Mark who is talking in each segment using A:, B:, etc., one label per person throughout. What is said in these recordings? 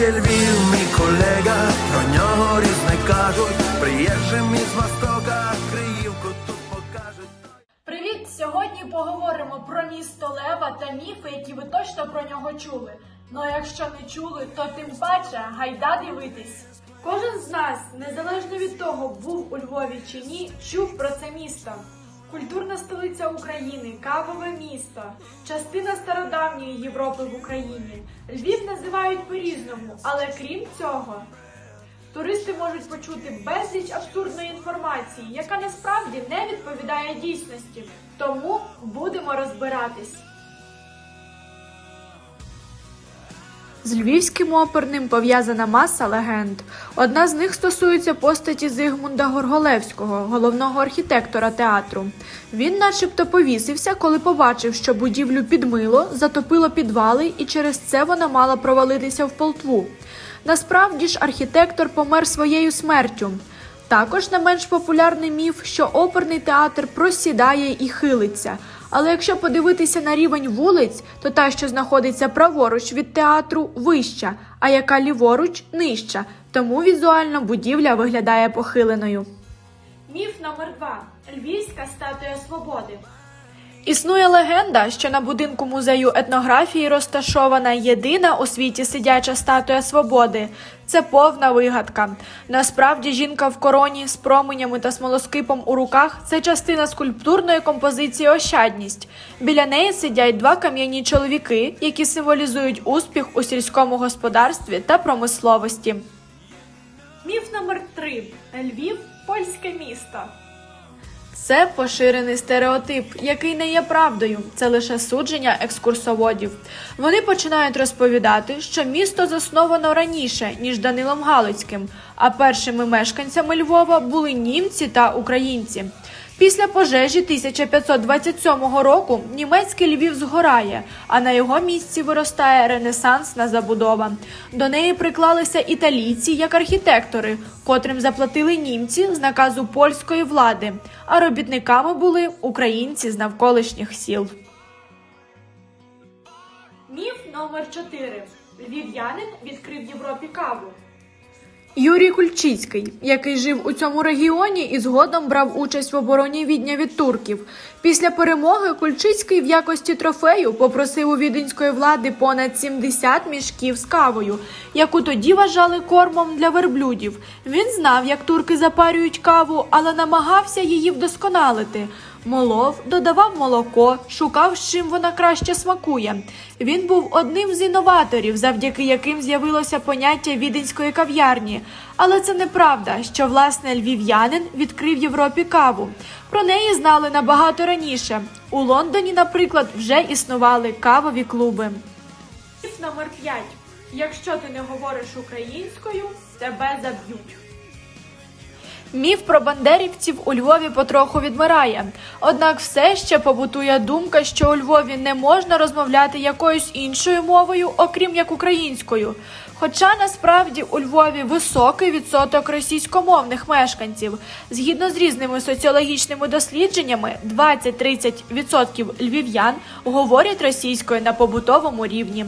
A: є Львів, мій колега, про нього різне кажуть, приїжджим із Востока, Криївку тут покажуть.
B: Привіт! Сьогодні поговоримо про місто Лева та міфи, які ви точно про нього чули. Ну а якщо не чули, то тим паче гайда дивитись. Кожен з нас, незалежно від того, був у Львові чи ні, чув про це місто. Культурна столиця України, кавове місто, частина стародавньої Європи в Україні. Львів називають по-різному, але крім цього, Туристи можуть почути безліч абсурдної інформації, яка насправді не відповідає дійсності. Тому будемо розбиратись. З львівським оперним пов'язана маса легенд. Одна з них стосується постаті Зигмунда Горголевського, головного архітектора театру. Він, начебто, повісився, коли побачив, що будівлю підмило, затопило підвали, і через це вона мала провалитися в полтву. Насправді ж архітектор помер своєю смертю. Також не менш популярний міф, що оперний театр просідає і хилиться. Але якщо подивитися на рівень вулиць, то та, що знаходиться праворуч від театру, вища, а яка ліворуч нижча. Тому візуально будівля виглядає похиленою. Міф номер два: Львівська статуя свободи. Існує легенда, що на будинку музею етнографії розташована єдина у світі сидяча статуя свободи. Це повна вигадка. Насправді жінка в короні з променями та смолоскипом у руках це частина скульптурної композиції Ощадність. Біля неї сидять два кам'яні чоловіки, які символізують успіх у сільському господарстві та промисловості. Міф номер 3 Львів польське місто. Це поширений стереотип, який не є правдою. Це лише судження екскурсоводів. Вони починають розповідати, що місто засновано раніше ніж Данилом Галицьким, а першими мешканцями Львова були німці та українці. Після пожежі 1527 року німецький Львів згорає, а на його місці виростає ренесансна забудова. До неї приклалися італійці як архітектори, котрим заплатили німці з наказу польської влади, а робітниками були українці з навколишніх сіл. Міф номер 4 Львів'янин відкрив Європі каву. Юрій Кульчицький, який жив у цьому регіоні і згодом брав участь в обороні відня від турків. Після перемоги Кульчицький в якості трофею попросив у віденської влади понад 70 мішків з кавою, яку тоді вважали кормом для верблюдів. Він знав, як турки запарюють каву, але намагався її вдосконалити. Молов, додавав молоко, шукав, з чим вона краще смакує. Він був одним з інноваторів, завдяки яким з'явилося поняття віденської кав'ярні. Але це неправда, що власне львів'янин відкрив Європі каву. Про неї знали набагато раніше. У Лондоні, наприклад, вже існували кавові клуби. Номер 5. Якщо ти не говориш українською, тебе заб'ють. Міф про бандерівців у Львові потроху відмирає. Однак все ще побутує думка, що у Львові не можна розмовляти якоюсь іншою мовою, окрім як українською. Хоча насправді у Львові високий відсоток російськомовних мешканців. Згідно з різними соціологічними дослідженнями, 20-30% львів'ян говорять російською на побутовому рівні.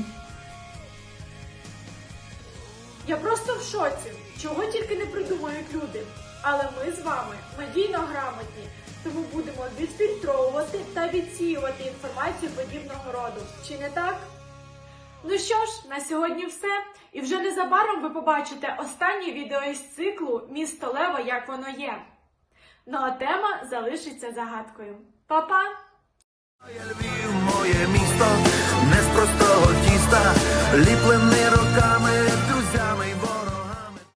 B: Я просто в шоці. Чого тільки не придумають люди. Але ми з вами медійно грамотні, тому будемо відфільтровувати та відсіювати інформацію подібного роду. Чи не так? Ну що ж, на сьогодні все. І вже незабаром ви побачите останнє відео із циклу Місто Лева, як воно є. Ну а тема залишиться загадкою. Па-па!
A: Моє місто, не з простого